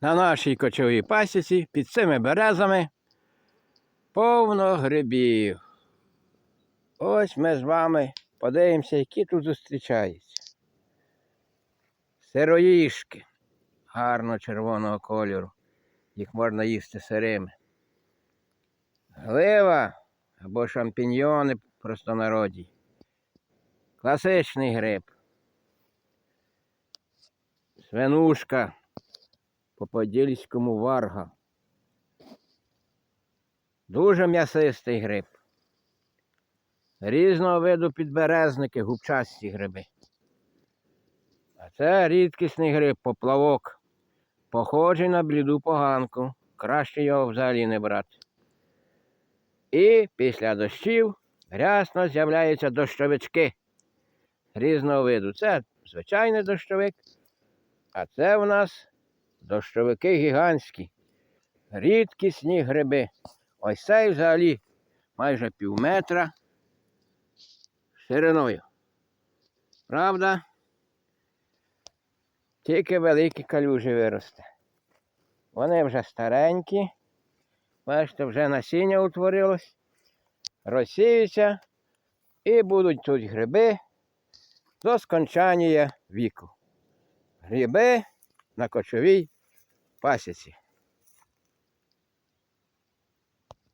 На нашій кочовій пасіці під цими березами повно грибів. Ось ми з вами подивимося, які тут зустрічаються. Сироїшки гарно червоного кольору. Їх можна їсти сирими. Глива або шампіньйони простонароді. Класичний гриб. Свинушка по подільському варга. Дуже м'ясистий гриб. Різного виду підберезники, губчасті гриби. А це рідкісний гриб, поплавок. Похожий на бліду поганку. Краще його взагалі не брати. І після дощів рясно з'являються дощовички різного виду. Це звичайний дощовик, а це в нас дощовики гігантські, рідкісні гриби. Ось цей взагалі майже пів метра шириною. Правда? Тільки великі калюжі виросте. Вони вже старенькі. Бачите, вже насіння утворилось, розсіються і будуть тут гриби до скончання віку. Гриби на кочовій пасіці.